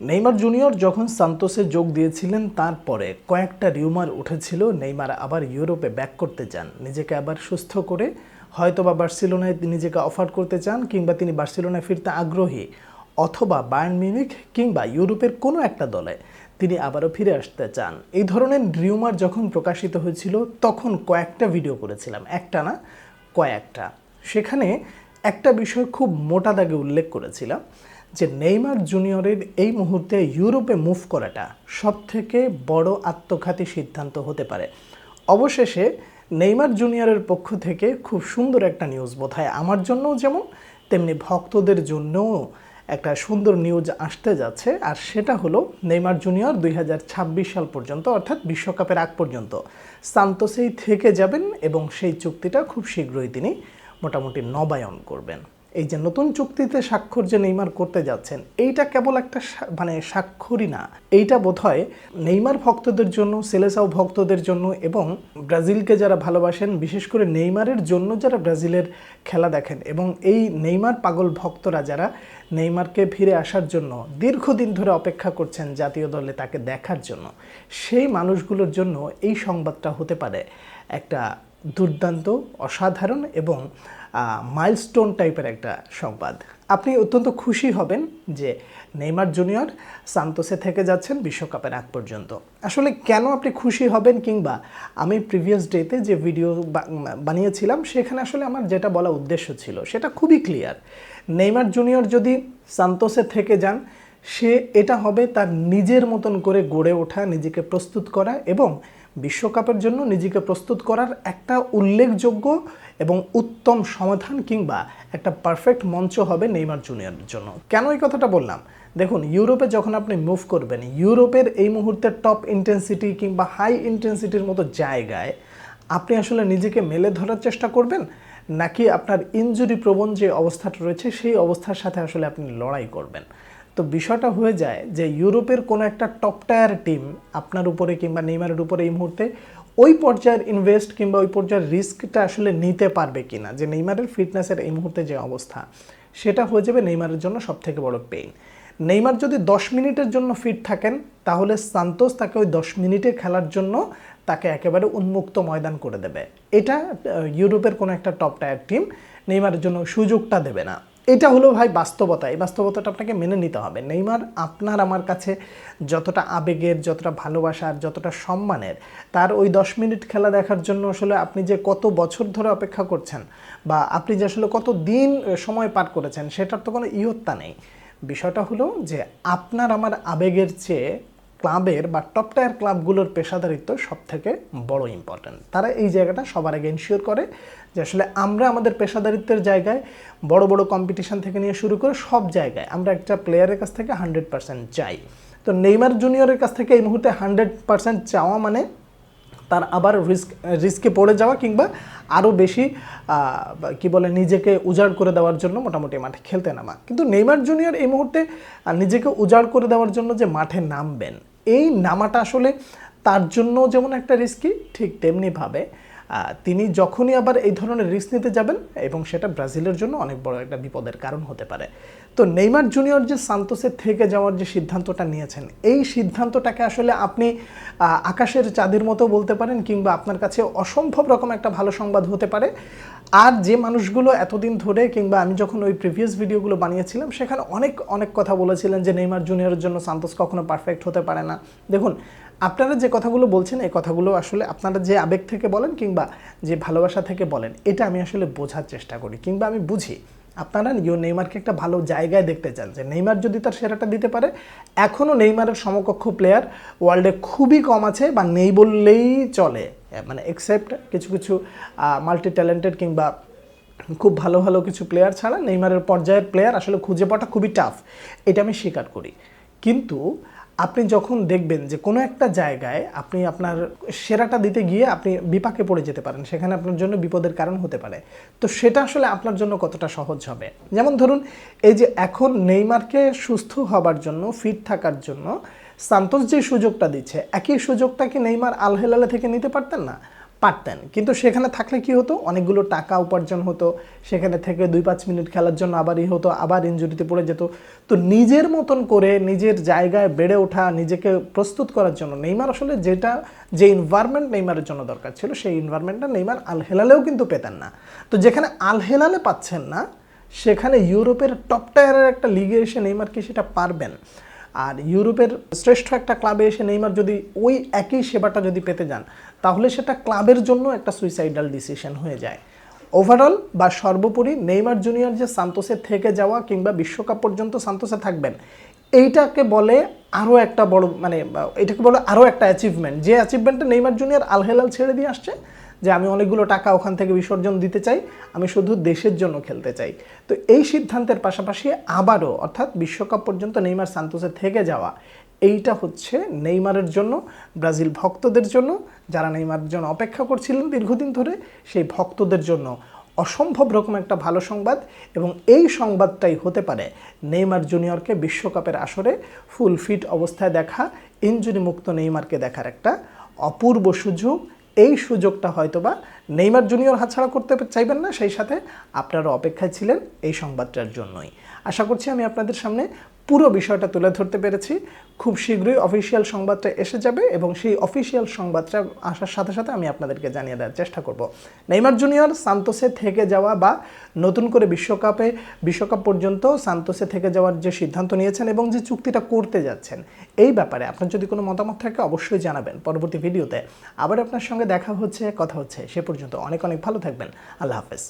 Neymar junior যখন সান্তোসে যোগ দিয়েছিলেন, তারপরে কয়েকটা রিউমার উঠেছিল। নেইমার আবার ইউরোপে ব্যাক করতে চান। নিজেকে আবার সুস্থ করে হয়তো বা বার্সেলোনায় নিজেকে অফার করতে চান কিংবা তিনি বার্সেলোনায় ফিরতে আগ্রহী। অথবা বায়ার্ন মিউনিখ কিংবা ইউরোপের কোনো একটা দলে তিনি আবারও ফিরে আসতে চান। এই ধরনের রিউমার যখন প্রকাশিত হয়েছিল, তখন কয়েকটা ভিডিও করেছিলাম। একটা না, কয়েকটা। সেখানে একটা বিষয় খুব মোটা দাগে উল্লেখ করেছিলাম। যে নেইমার জুনিয়রের এই মুহূর্তে ইউরোপে মুভ করাটা সব থেকে বড় আত্মঘাতী সিদ্ধান্ত হতে পারে। অবশেষে নেইমার জুনিয়রের পক্ষ থেকে খুব সুন্দর একটা নিউজ বোধ হয় আমার জন্যও যেমন, তেমনি ভক্তদের জন্যও একটা সুন্দর নিউজ আসতে যাচ্ছে। আর সেটা হলো নেইমার জুনিয়র দুই হাজার ছাব্বিশ সাল পর্যন্ত, অর্থাৎ বিশ্বকাপের আগ পর্যন্ত, সান্তোসেই থেকে যাবেন এবং সেই চুক্তিটা খুব শীঘ্রই তিনি মোটামুটি নবায়ন করবেন। এই যে নতুন চুক্তিতে স্বাক্ষর যে নেইমার করতে যাচ্ছেন, এইটা কেবল একটা মানে স্বাক্ষরই না। এইটা বোধহয় নেইমার ভক্তদের জন্য, সেলেসাও ভক্তদের জন্য এবং ব্রাজিলকে যারা ভালোবাসেন, বিশেষ করে নেইমারের জন্য যারা ব্রাজিলের খেলা দেখেন এবং এই নেইমার পাগল ভক্তরা যারা নেইমারকে ফিরে আসার জন্য দীর্ঘদিন ধরে অপেক্ষা করছেন জাতীয় দলে তাকে দেখার জন্য, সেই মানুষগুলোর জন্য এই সংবাদটা হতে পারে একটা দুর্দান্ত, অসাধারণ এবং মাইলস্টোন টাইপের একটা সংবাদ। আপনি অত্যন্ত খুশি হবেন যে নেইমার জুনিয়র সান্তোসে থেকে যাচ্ছেন বিশ্বকাপের আগ পর্যন্ত। আসলে কেন আপনি খুশি হবেন কিংবা আমি প্রিভিয়াস ডেতে যে ভিডিও বানিয়েছিলাম, সেখানে আসলে আমার যেটা বলা উদ্দেশ্য ছিল, সেটা খুবই ক্লিয়ার নেইমার জুনিয়র যদি সান্তোসে থেকে যান, সে এটা হবে তার নিজের মতন করে গড়ে ওঠা, নিজেকে প্রস্তুত করা এবং বিশ্বকাপের জন্য নিজেকে প্রস্তুত করার একটা উল্লেখযোগ্য এবং উত্তম সমাধান কিংবা একটা পারফেক্ট মঞ্চ হবে নেইমার জুনিয়রের জন্য। কেন এই কথাটা বললাম? দেখুন, ইউরোপে যখন আপনি মুভ করবেন, ইউরোপের এই মুহূর্তে টপ ইন্টেন্সিটি কিংবা হাই ইন্টেন্সিটির মতো জায়গায় আপনি আসলে নিজেকে মেলে ধরার চেষ্টা করবেন, নাকি আপনার ইনজুরি প্রবণ যে অবস্থাটা রয়েছে, সেই অবস্থার সাথে আসলে আপনি লড়াই করবেন? তো বিষয়টা হয়ে যায় যে ইউরোপের কোনো একটা টপ টায়ার টিম আপনার উপরে কিংবা নেইমারের উপরে এই মুহূর্তে ওই পর্যায়ের ইনভেস্ট কিংবা ওই পর্যায়ের রিস্কটা আসলে নিতে পারবে কিনা? যে নেইমারের ফিটনেসের এই মুহূর্তে যে অবস্থা, সেটা হয়ে যাবে নেইমারের জন্য সবথেকে বড় পেইন নেইমার যদি দশ মিনিটের জন্য ফিট থাকেন, তাহলে সান্তোস তাকে ওই দশ মিনিটে খেলার জন্য তাকে একেবারে উন্মুক্ত ময়দান করে দেবে। এটা ইউরোপের কোনো একটা টপ টায়ার টিম নেইমারের জন্য সুযোগটা দেবে না। এটা হলো ভাই বাস্তবতা। এই বাস্তবতাটা আপনাকে মেনে নিতে হবে। নেইমার, আপনার আমার কাছে যতটা আবেগের, যতটা ভালোবাসার, যতটা সম্মানের, তার ওই দশ মিনিট খেলা দেখার জন্য আসলে আপনি যে কত বছর ধরে অপেক্ষা করছেন বা আপনি যে আসলে কত দিন সময় পার করেছেন, সেটার তো কোনো ইয়ত্তা নেই। বিষয়টা হলো যে আপনার আমার আবেগের চেয়ে ক্লাবের বা টপ টায়ার ক্লাবগুলোর পেশাদারিত্ব সব থেকে বড় ইম্পর্ট্যান্ট তারা এই জায়গাটা সবার আগে এনশিওর করে যে আসলে আমরা আমাদের পেশাদারিত্বের জায়গায় বড় বড় কম্পিটিশন থেকে নিয়ে শুরু করে সব জায়গায় আমরা একটা প্লেয়ারের কাছ থেকে হান্ড্রেড পার্সেন্ট চাই। তো নেইমার জুনিয়রের কাছ থেকে এই মুহূর্তে হান্ড্রেড পার্সেন্ট চাওয়া মানে তার আবার রিস্ক রিস্কে পড়ে যাওয়া কিংবা আরও বেশি কি বলে, নিজেকে উজাড় করে দেওয়ার জন্য মোটামুটি মাঠে খেলতে নামা। কিন্তু নেইমার জুনিয়র এই মুহূর্তে নিজেকে উজাড় করে দেওয়ার জন্য যে মাঠে নামবেন এই নামাটা আসলে তার জন্য যেমন একটা রিস্কি, ঠিক তেমনিভাবে তিনি যখনই আবার এই ধরনের রিস্ক নিতে যাবেন এবং সেটা ব্রাজিলের জন্য অনেক বড় একটা বিপদের কারণ হতে পারে। তো নেইমার জুনিয়র যে সান্তোসে থেকে যাওয়ার যে সিদ্ধান্তটা নিয়েছেন, এই সিদ্ধান্তটাকে আসলে আপনি আকাশের চাঁদের মতো বলতে পারেন কিংবা আপনার কাছে অসম্ভব রকম একটা ভালো সংবাদ হতে পারে। আর যে মানুষগুলো এতদিন ধরে কিংবা আমি যখন ওই প্রিভিয়াস ভিডিওগুলো বানিয়েছিলাম, সেখানে অনেক অনেক কথা বলেছিলেন যে নেইমার জুনিয়রের জন্য সান্তোস কখনো পারফেক্ট হতে পারে না। দেখুন আপনারা যে কথাগুলো বলছেন, এই কথাগুলো আসলে আপনারা যে আবেগ থেকে বলেন কিংবা যে ভালোবাসা থেকে বলেন, এটা আমি আসলে বোঝার চেষ্টা করি। কিংবা আমি বুঝি, আপনারা ইউ নেইমারকে একটা ভালো জায়গায় দেখতে চান যে নেইমার যদি তার সেরাটা দিতে পারে এখনও নেইমারের সমকক্ষ প্লেয়ার ওয়ার্ল্ডে খুবই কম আছে বা নেই বললেই চলে। মানে এক্সেপ্ট কিছু কিছু মাল্টি ট্যালেন্টেড কিংবা খুব ভালো ভালো কিছু প্লেয়ার ছাড়া নেইমারের পর্যায়ের প্লেয়ার আসলে খুঁজে পাওয়াটা খুবই টাফ এটা আমি স্বীকার করি। কিন্তু আপনি যখন দেখবেন যে কোনো একটা জায়গায় আপনি আপনার সেরাটা দিতে গিয়ে আপনি বিপাকে পড়ে যেতে পারেন, সেখানে আপনার জন্য বিপদের কারণ হতে পারে। তো সেটা আসলে আপনার জন্য কতটা সহজ হবে? যেমন ধরুন, এই যে এখন নেইমারকে সুস্থ হবার জন্য ফিট থাকার জন্য সান্তোষ যে সুযোগটা দিচ্ছে, একই সুযোগটা কি নেইমার আল হেলালে থেকে নিতে পারতেন না? পারতেন। কিন্তু সেখানে থাকলে কি হতো? অনেকগুলো টাকা উপার্জন হতো। সেখানে থেকে দুই পাঁচ মিনিট খেলার জন্য আবারই হতো, আবার ইনজুরিতে পড়ে যেত। তো নিজের মতন করে, নিজের জায়গায় বেড়ে ওঠা, নিজেকে প্রস্তুত করার জন্য নেইমার আসলে যেটা, যে ইনভায়রনমেন্ট নেইমারের জন্য দরকার ছিল, সেই ইনভায়রনমেন্টটা নেইমার আল হেলালেও কিন্তু পেতেন না। তো যেখানে আল হেলালে পাচ্ছেন না, সেখানে ইউরোপের টপ টায়ারের একটা লিগে এসে নেইমার কি সেটা পারবেন? আর ইউরোপের শ্রেষ্ঠ একটা ক্লাবে এসে নেইমার যদি ওই একই সেবাটা যদি পেতে যান, তাহলে সেটা ক্লাবের জন্য একটা সুইসাইডাল ডিসিশন হয়ে যায়। ওভারঅল বা সর্বোপরি নেইমার জুনিয়র যে সান্তোসে থেকে যাওয়া কিংবা বিশ্বকাপ পর্যন্ত সান্তোসে থাকবেন, এইটাকে বলে আরও একটা বড় মানে এটাকে বলে আরও একটা অ্যাচিভমেন্ট যে অ্যাচিভমেন্টটা নেইমার জুনিয়র আলহেলাল ছেড়ে দিয়ে আসছে যে আমি অনেকগুলো টাকা ওখান থেকে বিসর্জন দিতে চাই, আমি শুধু দেশের জন্য খেলতে চাই। তো এই সিদ্ধান্তের পাশাপাশি আবারও, অর্থাৎ বিশ্বকাপ পর্যন্ত নেইমার সান্তোসে থেকে যাওয়া, এইটা হচ্ছে নেইমারের জন্য, ব্রাজিল ভক্তদের জন্য, যারা নেইমারের জন্য অপেক্ষা করছিলেন দীর্ঘদিন ধরে, সেই ভক্তদের জন্য অসম্ভব রকম একটা ভালো সংবাদ এবং এই সংবাদটাই হতে পারে নেইমার জুনিয়রকে বিশ্বকাপের আসরে ফুল ফিট অবস্থায় দেখা ইঞ্জুরি মুক্ত নেইমারকে দেখার একটা অপূর্ব সুযোগ এই সুযোগটা হয়তোবা নেইমার জুনিয়র হাতছাড়া করতে চাইবেন না, সেই সাথে আপনারা অপেক্ষায় ছিলেন এই সংবাদটার জন্যই। আশা করছি আমি আপনাদের সামনে পুরো বিষয়টা তুলে ধরতে পেরেছি। খুব শীঘ্রই অফিসিয়াল সংবাদটা এসে যাবে এবং সেই অফিসিয়াল সংবাদটা আসার সাথে সাথে আমি আপনাদেরকে জানিয়ে দেওয়ার চেষ্টা করব। নেইমার জুনিয়র, সান্তোসে থেকে যাওয়া বা নতুন করে বিশ্বকাপে, বিশ্বকাপ পর্যন্ত সান্তোসে থেকে যাওয়ার যে সিদ্ধান্ত নিয়েছেন এবং যে চুক্তিটা করতে যাচ্ছেন, এই ব্যাপারে আপনার যদি কোনো মতামত থাকে অবশ্যই জানাবেন। পরবর্তী ভিডিওতে আবার আপনার সঙ্গে দেখা হচ্ছে, কথা হচ্ছে, সে পর্যন্ত অনেক অনেক ভালো থাকবেন। আল্লাহ হাফেজ।